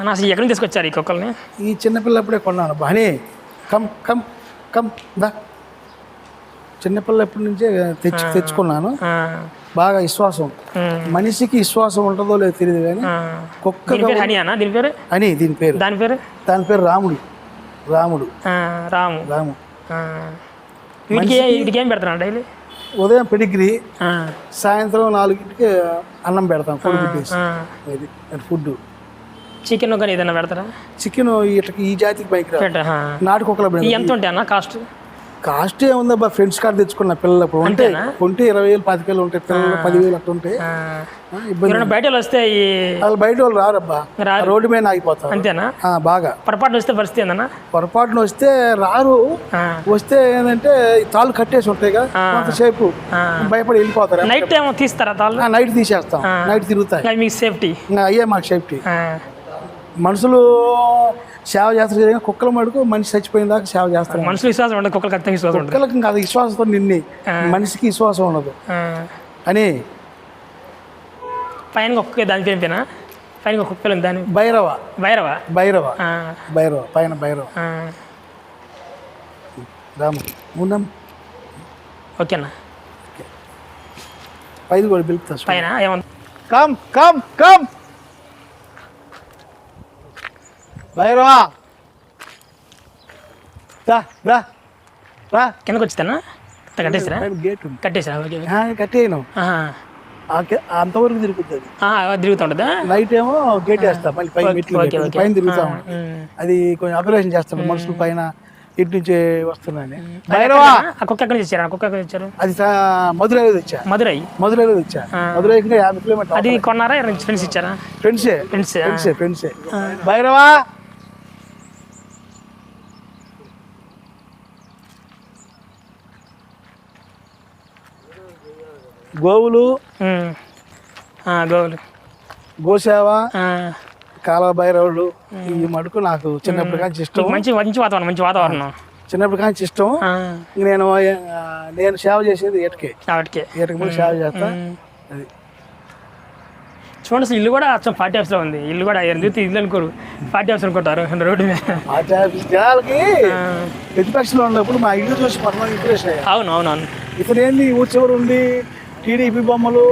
అన్న అసలు ఎక్కడి నుంచి తీసుకొచ్చారు ఈ కుక్కల్ని? ఈ చిన్నపిల్లప్పుడే కొన్నాను. బానే కమ్ కమ్ కమ్ దా. చిన్నపిల్లప్పటి నుంచే తెచ్చి తెచ్చుకున్నాను. బాగా విశ్వాసం. మనిషికి విశ్వాసం ఉంటుందో లేదో తెలియదు కానీ. కుక్క దీని పేరు హని అన్న? దీని పేరు? అని దీని పేరు. దాని పేరు? దాని పేరు రాముడు. రాముడు. రాము. రాము. వీటికి ఏం పెడతాను డైలీ? ఉదయం పెడిగ్రీ సాయంత్రం నాలుగింటికి అన్నం పెడతాం కొడుకు అది ఫుడ్ చికెన్ కానీ ఏదైనా పెడతారా? చికెన్ ఈ జాతికి బైక్ రా పెట్ట ఆ. నాటు కుక్కల ఈ ఎంత ఉంటాయి అన్న కాస్ట్? కాస్ట్ ఏముందబ్బా ఫ్రెండ్స్ కార్డ్ తెచ్చుకున్న పిల్లలప్పుడు ఉంటే? కొంటే ఇరవై వేలు పాతికేలు ఉంటాయి పిల్లలు పదివేలు అట్లా ఉంటాయి ఇబ్బంది బయట వాళ్ళు వస్తే వాళ్ళు బయట వాళ్ళు రారబ్బా. రోడ్డు మీద ఆగిపోతారు. అంతేనా? బాగా. పొరపాటు వస్తే పరిస్థితి ఏందన్నా? పొరపాటున వస్తే రారు. వస్తే ఏంటంటే తాళ్ళు కట్టేసి ఉంటాయి కదా కొంతసేపు. భయపడి వెళ్ళిపోతారు. నైట్ టైం తీస్తారా తాళ్ళు? నైట్ తీసేస్తాం. నైట్ తిరుగుతాయి. మీకు సేఫ్టీ. అయ్యే మాకు సేఫ్టీ. మనుషులు సేవ చేస్తారు కానీ కుక్కల మటుకు మనిషి చచ్చిపోయిన దాకా సేవ చేస్తారు. మనుషులు విశ్వాసం ఉండదు కుక్కలు ఖచ్చితంగా విశ్వాసం కుక్కలకి ఇంకా అది విశ్వాసంతో నిన్ని మనిషికి విశ్వాసం ఉండదు. అని పైన ఒక్క దాని పేరు పేనా? కుక్కలు దాని భైరవ. భైరవ? భైరవ. భైరవ పైన భైరవ. రాము ఉందాం ఓకేనా పైది కూడా పిలుపుతా పైన ఏమన్నా కమ్ కమ్ కమ్. భైరవ రా రా రా. కిందకు వచ్చిందన్నా కట్టేసారా. గేట్ కట్టేసారా? కట్టేయను. అంతవరకు తిరుగుతుంది. ఆ, తిరుగుతుంటుందా? నైట్ ఏమో గేట్ వేస్తా మళ్ళీ పైన మెట్లు. పైన తిరుగుతా. అది కొంచెం అబ్జర్వేషన్ చేస్తాను మనుషుల పైన ఇటు నుంచి వస్తున్నాను భైరవా ఆ కుక్క ఎక్కడి ఆ కుక్క ఎక్కడి నుంచి వచ్చారు అది మధురైలో తెచ్చా. మధురై? మధురైలో తెచ్చా. మధురైకి ఇంకా యాభై కిలోమీటర్ అది కొన్నారా? ఫ్రెండ్స్ ఇచ్చారా? ఫ్రెండ్సే ఫ్రెండ్స్ ఫ్రెండ్సే ఫ్రెండ్సే భైరవా గోవులు గోవులు. గోసేవ. కాలువ భైరవులు ఈ మటుకు నాకు చిన్నప్పటి నుంచి ఇష్టం. మంచి మంచి వాతావరణం మంచి వాతావరణం. చిన్నప్పటి నుంచి ఇష్టం. నేను నేను సేవ చేసేది ఏటకే. కాబట్టి ఏటకి ముందు సేవ చేస్తా. అది. చూడండి అసలు ఇల్లు కూడా అచ్చం పార్టీ ఆఫీస్లో ఉంది. ఇల్లు కూడా చూస్తే ఇల్లు అనుకోరు. పార్టీ ఆఫీస్ అనుకుంటారు రోడ్డు మీద. పార్టీ ఆఫీస్ జనాలకి ప్రతిపక్షంలో ఉన్నప్పుడు మా ఇల్లు చూసి పర్వాలేదు ఇంప్రెషన్ అయ్యా. అవును అవును అవును ఇతను ఏంది ఊరి చివరి ఉండి టీడీపీ బొమ్మలు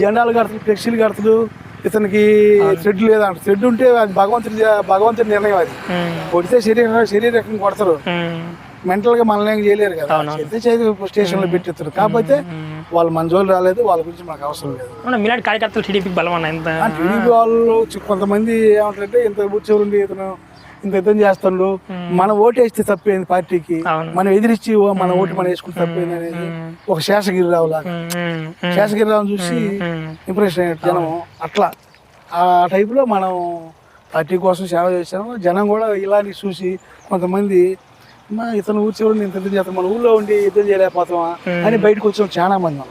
జెండాలు కడతాడు ఫ్లెక్సీలు కడతాడు ఇతనికి థ్రెడ్ లేదంట థ్రెడ్ ఉంటే అది భగవంతుడి భగవంతుడి నిర్ణయం అది. కొడితే శరీర శరీరం కొడతారు. మెంటల్గా మనల్ని ఏం చేయలేరు కదా. స్టేషన్లో పెట్టిస్తారు. కాకపోతే వాళ్ళు మన జోలు రాలేదు వాళ్ళ గురించి మనకు అవసరం లేదు. మీలాంటి కార్యకర్తలు టీడీపీకి బలం టీడీపీ వాళ్ళు కొంతమంది ఏమంటారంటే ఇంత ఊర్చేవారు ఇతను. ఇంత యుద్ధం చేస్తాడు మనం ఓటు వేస్తే తప్పేంది పార్టీకి. మనం ఎదిరించి ఓ మన ఓటు మనం వేసుకుంటే తప్పేంది అనేది ఒక శేషగిరిరావు లాగా శేషగిరిరావుని చూసి ఇంప్రెషన్ అయ్యారు జనం. అట్లా. ఆ టైపులో మనం పార్టీ కోసం సేవ చేసాము జనం కూడా ఇలాంటి చూసి కొంతమంది మా ఇతను ఊరి చివరి ఇంత యుద్ధం చేస్తాం మన ఊళ్ళో ఉండి యుద్ధం చేయలేకపోతామా అని బయటకు వచ్చిన చాలా మంది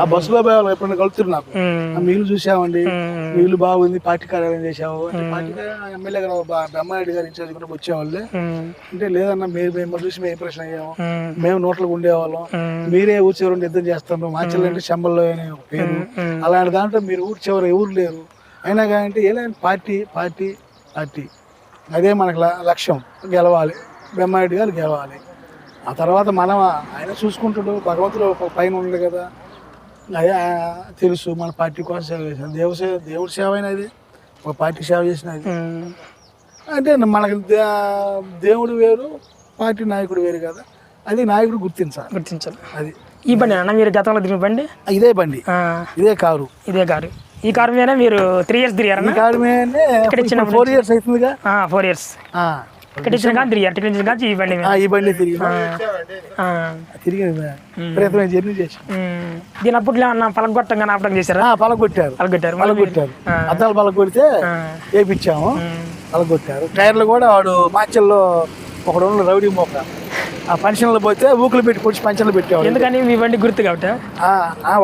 ఆ బస్సులో పోయే ఎప్పుడైనా కలుతున్నారు నాకు. ఉమ్, ఆ మీ ఇల్లు చూసామండి. ఉమ్, మీ ఇల్లు బాగుంది పార్టీ కార్యాలయం చేసావు అంటే పార్టీ కార్యాలయం ఎమ్మెల్యే గారు బ్రహ్మారెడ్డి గారు ఇన్ఛార్జ్ కూడా వచ్చేవాళ్ళే. అంటే లేదన్నా మీరు మేము చూసి మేము ఇంప్రెషన్ అయ్యాము. మేము. నోట్లకు ఉండేవాళ్ళం. మీరే ఊరి చివరి యుద్ధం చేస్తాను మా చెల్లంటే శంబల్లో పేరు. అలాంటి దాంట్లో మీరు ఊరి చివరి ఎవరు లేరు. అయినా కానీ ఏలైనా పార్టీ పార్టీ పార్టీ. అదే మనకు లక్ష్యం. గెలవాలి. బ్రహ్మారెడ్డి గారు గెలవాలి. ఆ తర్వాత మనం ఆయన చూసుకుంటాడు భగవంతుడు ఒక పైన ఉంది కదా. అదే తెలుసు మన పార్టీ కోసం సేవ చేశాను దేవ సేవ దేవుడి సేవ అయినది ఒక పార్టీ సేవ చేసినది అంటే మనకి దేవుడు వేరు పార్టీ నాయకుడు వేరు కదా. అది నాయకుడు గుర్తించాలి. గుర్తించాలి. అది. ఈ బండి అన్న మీరు గతంలో తిరిగిన బండి? ఇదే బండి. ఇదే కారు. ఇదే కారు. ఈ కారు మీద మీరు త్రీ ఇయర్స్ ఈ తిరిగారన్న కారు ఇచ్చినప్పుడు? ఫోర్ ఇయర్స్ అవుతుందిగా. ఫోర్ ఇయర్స్ ఇక్కడ ఇచ్చిన కానీ ఇచ్చిన కానీ ఈ బండి ఈ తిరిగి. తిరిగి ప్రయత్నం జర్నీ దీని అప్పట్లో అన్న చేశారా? పలగొట్టారు పలగొట్టారు అద్దాలు పలగొడితే వేపించాము పలగొట్టారు టైర్లు కూడా వాడు మాచల్లో ఒకడు రౌడీ మోక ఆ ఫంక్షన్లో పోతే ఊకులు పెట్టి పొడిచి పంచర్లు పెట్టేవాడు. ఎందుకని? మీ బండి గుర్తు కాబట్టి?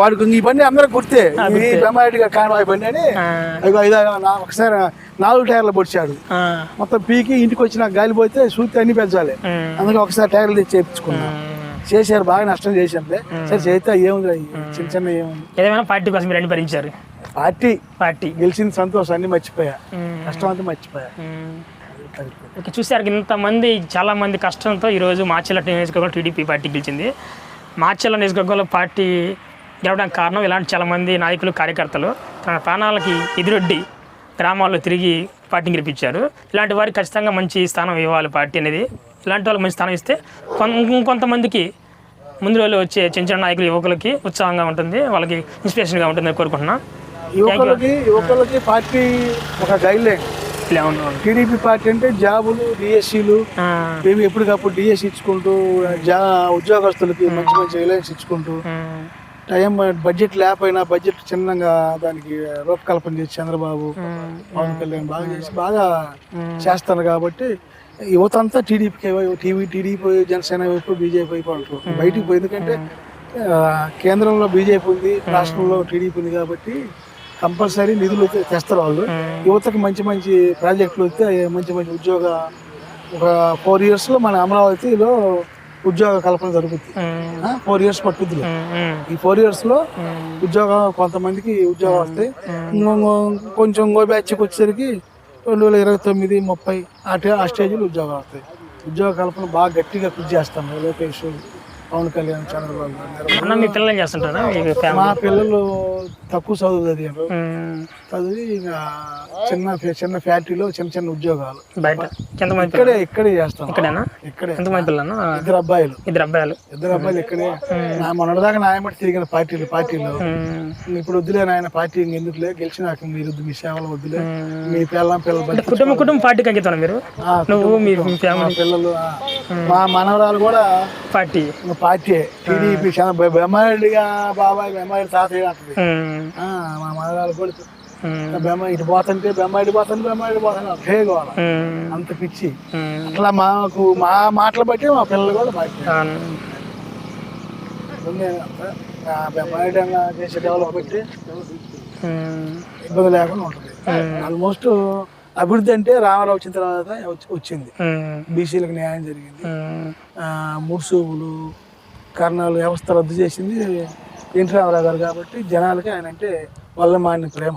వాడికి ఈ బండి అందరూ గుర్తే. ఈ బ్రహ్మారెడ్డి గారు కాన్వాయ్ బండి అని. ఒకసారి నాలుగు టైర్లు పొడిచాడు. మొత్తం పీకి ఇంటికి వచ్చిన గాలి పోతే సూతి అన్ని పెంచాలి. అందుకే ఒకసారి టైర్లు తెచ్చి చేయించుకున్నాం చేశారు బాగా నష్టం చేశారులే. సరే చేస్తే ఏముంది చిన్న చిన్న ఏముంది? ఏదేమైనా పార్టీ కోసం మీరు భరించారు. పార్టీ. పార్టీ. గెలిచిన సంతోషం అన్ని మర్చిపోయా. కష్టం అంతా మర్చిపోయా. ఓకే చూసారు ఇంతమంది చాలామంది కష్టంతో ఈరోజు మాచెల్ల నియోజకవర్గంలో టీడీపీ పార్టీ గెలిచింది. మాచెల్ల నియోజకవర్గంలో పార్టీ గెలవడానికి కారణం ఇలాంటి చాలామంది నాయకులు కార్యకర్తలు తన ప్రాణాలకి ఎదురొడ్డి గ్రామాల్లో తిరిగి పార్టీని గెలిపించారు. ఇలాంటి వారికి ఖచ్చితంగా మంచి స్థానం ఇవ్వాలి పార్టీ అనేది. ఇలాంటి వాళ్ళకి మంచి స్థానం ఇస్తే కొన్- ఇంకొంతమందికి ముందు రోజులు వచ్చే చిన్న చిన్న నాయకులు యువకులకి ఉత్సాహంగా ఉంటుంది. వాళ్ళకి ఇన్స్పిరేషన్గా ఉంటుందని కోరుకుంటున్నాను యువకులకి యువకులకి పార్టీ ఒక గైడ్ లైన్ ఇలా ఉన్నాను టీడీపీ పార్టీ అంటే జాబులు డిఎస్సీలు మేము ఎప్పటికప్పుడు డిఎస్సి ఇచ్చుకుంటూ జా ఉద్యోగస్తులకి మంచి మంచి రిలయన్స్ ఇచ్చుకుంటూ టైం బడ్జెట్ లేకపోయినా బడ్జెట్ చిన్నగా దానికి రూపకల్పన చేసి చంద్రబాబు పవన్ కళ్యాణ్ బాగా చేసి బాగా చేస్తారు కాబట్టి యువత అంతా టీడీపీకి టీవీ టీడీపీ జనసేన వైపు బీజేపీ వైపు అంటారు బయటికి పోయి ఎందుకంటే కేంద్రంలో బీజేపీ ఉంది రాష్ట్రంలో టీడీపీ ఉంది కాబట్టి కంపల్సరీ నిధులు తెస్తారు వాళ్ళు. యువతకి మంచి మంచి ప్రాజెక్టులు వస్తే మంచి మంచి ఉద్యోగ ఒక ఫోర్ ఇయర్స్లో మన అమరావతిలో ఉద్యోగ కల్పన జరుగుతుంది ఫోర్ ఇయర్స్ పట్టుద్ది ఈ ఫోర్ ఇయర్స్లో ఉద్యోగం కొంతమందికి ఉద్యోగం వస్తాయి. కొంచెం ఇంకో బ్యాచ్కి వచ్చేసరికి రెండు వేల ఇరవై తొమ్మిది ముప్పై ఆ స్టేజ్లో ఉద్యోగం వస్తాయి. ఉద్యోగ కల్పన బాగా గట్టిగా కృషి చేస్తాం లోకేష్ పవన్ కళ్యాణ్ చంద్రబాబు. అన్న మీ పిల్లలు చేస్తుంటారా? మీ పిల్లలు తక్కువ చదువు చదివారు చదివి ఇంకా చిన్న చిన్న ఫ్యాక్టరీలో చిన్న చిన్న ఉద్యోగాలు. బయట ఎంతమంది ఇక్కడే ఇక్కడే చేస్తాం. ఇక్కడేనా? ఇక్కడే. ఎంతమంది పిల్లలు? ఇద్దరు అబ్బాయిలు. ఇద్దరు అబ్బాయిలు. ఇద్దరు అబ్బాయిలు ఇక్కడే. నా మొన్నటిదాకా నాయమటి తిరిగిన పార్టీలు పార్టీలో. ఇప్పుడు వద్దులే నాయన పార్టీ ఎందుకులే గెలిచినాక మీరు వద్దు, మీ సేవలు వద్దులే. మీ పిల్లల పిల్లలు కుటుంబ కుటుంబం పార్టీకి అంకితం మీరు? నువ్వు మీ ఫ్యామిలీ పిల్లలు మా మనవరాలు కూడా పార్టీ. పార్టీ టీడీపీ బెమ్మారెడ్డిగా బాబాయ్ బెమ్మారెడ్డి తాతయ్య అంటది మా మనవరాలు కూడా ఉమ్, బెమ్మ ఇటు పోతుంటే బెమ్మారెడ్డి పోతుంది బెమ్మారెడ్డి పోతుంది. అదే ఉమ్, అంత పిచ్చి. అట్లా మాకు మా మాటలు బట్టి మా పిల్లలు కూడా అవును. బెమ్మారెడ్డి అన్న చేసే డెవలప్మెంట్ ఉమ్, ఇబ్బంది లేకుండా ఉంటుంది. ఆల్మోస్ట్ అభివృద్ధి అంటే రామారావు వచ్చిన తర్వాత వచ్చి- వచ్చింది. బీసీలకు న్యాయం జరిగింది. ముడుసూపులు కర్ణాలు వ్యవస్థ రద్దు చేసింది ఎన్టీ రామారావు గారు కాబట్టి జనాలకి ఆయన అంటే వల్ల మాని ప్రేమ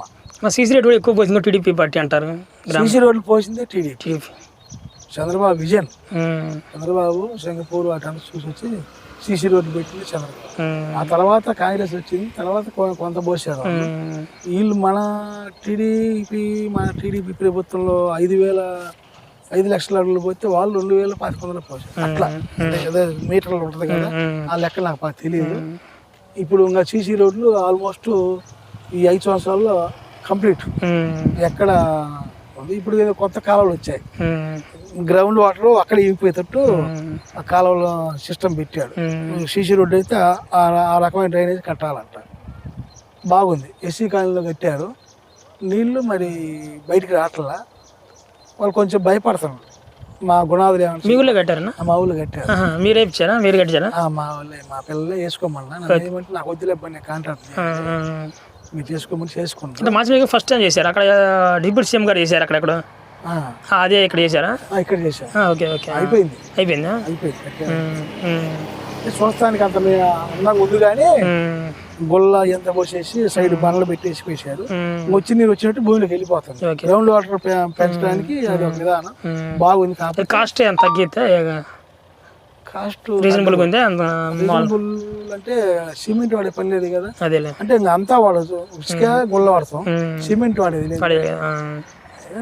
సీసీ రేట్ కూడా ఎక్కువ పోతుందో టీడీపీ పార్టీ అంటారు. సీసీ రోడ్లు పోసిందే TDP. Chandrababu vision. Chandrababu Singapore అటంతా చూసి వచ్చి సీసీ రోడ్లు పెట్టింది చంద్రబాబు. ఆ తర్వాత కాంగ్రెస్ వచ్చింది తర్వాత కొంత పోసారు వీళ్ళు మన టీడీపీ మన టీడీపీ ప్రభుత్వంలో ఐదు వేల ఐదు లక్షల అడుగులు పోతే వాళ్ళు రెండు వేల పదకొండు వందలు పోసారు అట్లా. అంటే ఏదో మీటర్లు ఉంటుంది కదా ఆ లెక్క నాకు బాగా తెలియదు ఇప్పుడు ఇంకా సీసీ రోడ్లు ఆల్మోస్ట్ ఈ ఐదు సంవత్సరాల్లో కంప్లీట్. ఎక్కడ ఉంది. ఇప్పుడు ఏదో కొత్త కాలువలు వచ్చాయి. గ్రౌండ్ వాటర్ అక్కడ ఇంకిపోయేటట్టు ఉమ్, ఆ కాలువల సిస్టమ్ పెట్టాడు. సీసీ రోడ్డు అయితే ఆ ఆ రకమైన డ్రైనేజ్ కట్టాలంట. బాగుంది. ఎస్సీ కాలనీలో కట్టారు. నీళ్ళు మరి బయటికి రావట్లా? వాళ్ళు కొంచెం భయపడుతున్నారు మా గుణాదులు ఏమన్నా మీ ఊళ్ళో కట్టారనా మా ఊళ్ళు కట్టారు. ఆహా, మీరే ఇచ్చారా? మీరు కట్టారా? ఆ, మా వాళ్ళే మా పిల్లలే వేసుకోమన్నా ఏమంటే నాకు వద్దులే కాంట్రాక్ట్ మీరు చేసుకోమని చేసుకుంటారు. అంటే మాచి మీకు ఫస్ట్ టైం చేశారు? అక్కడ డిప్యూటీ సీఎం గారు చేశారు అక్కడ ఆ, అదే ఇక్కడ చేశారా? ఆ, ఇక్కడ చేశాను ఆ, ఓకే ఓకే. అయిపోయింది. అయిపోయిందా? అయిపోయింది. కట్టారు. ఉమ్, ఉమ్, చూస్తానికి అంత మీ అందంగా ఉంది కానీ ఉమ్, గొల్ల ఎంత పోసేసి సైడ్ బండ్లు పెట్టేసి వేసారు ఉమ్, వచ్చి నీరు వచ్చినట్టు భూమిలోకి వెళ్ళిపోతుంది. గ్రౌండ్ వాటర్ పెంచడానికి అది ఒక విధానం. బాగుంది కాకపోతే కాస్ట్ ఎంత తగ్గితే కాస్ట్ రీజనబుల్గా ఉంది? రీజనబుల్ అంటే సిమెంట్ వాడే పని లేదు కదా. అంటే అంతా వాడచ్చు ఇసుక గుల్ల వాడతాం. సిమెంట్ వాడేది లేదు.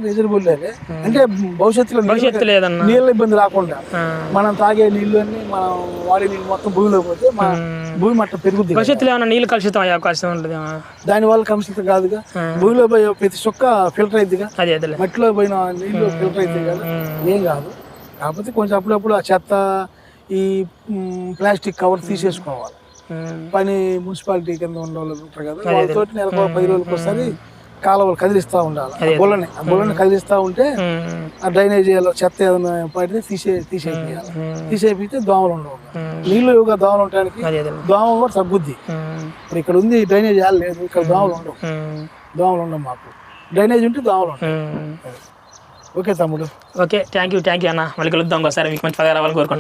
రీజనబుల్ అంటే భవిష్యత్తులో భవిష్యత్తు లేదన్న. నీళ్ళ ఇబ్బంది రాకుండా మనం తాగే నీళ్ళు అన్ని మనం వాడే నీళ్ళు మొత్తం భూమిలో పోతే మన. భూమి మట్టం పెరుగుద్ది. భవిష్యత్తులో ఏమైనా నీళ్ళు కలుషితం అయ్యే అవకాశం ఉంటుంది దాని వల్ల కలుషితం కాదుగా. భూమిలో పోయే ప్రతి చుక్క ఫిల్టర్ అయిందిగా అదే మట్టిలో పోయిన నీళ్ళు ఫిల్టర్ అవుతాయి కదా. ఏం కాదు. కాకపోతే కొంచెం అప్పుడప్పుడు ఆ చెత్త ఈ ప్లాస్టిక్ కవర్ తీసేసుకోవాలి. పని మున్సిపాలిటీ కింద ఉన్న వాళ్ళు ఉంటారు కదా వాళ్ళతో నెలకు పది రోజులకు ఒకసారి కాలువలు కదిలిస్తూ ఉండాలి. బుల్లని ఆ బుల్లని కదిలిస్తూ ఉంటే ఆ డ్రైనేజీలో చెత్త ఏదైనా పడితే తీసే తీసేయాలి ఉమ్, తీసేపితే దోమలు ఉండవు. నీళ్ళు ఇవ్వగా దోమలు ఉండడానికి అదే అదేలే దోమ కూడా తగ్గుద్ది. ఇప్పుడు ఇక్కడ ఉంది డ్రైనేజ్ ఏం లేదు ఇక్కడ దోమలు ఉండవు. దోమలు ఉండవు మాకు. డ్రైనేజ్ ఉంటే దోమలు ఉమ్. ఓకే తమ్ముడు. Okay thank you thank you అన్న. మళ్ళీ కలుద్దాం ఒకసారి మీకు మంచి పదవి రావాలని కోరుకుంటున్నాను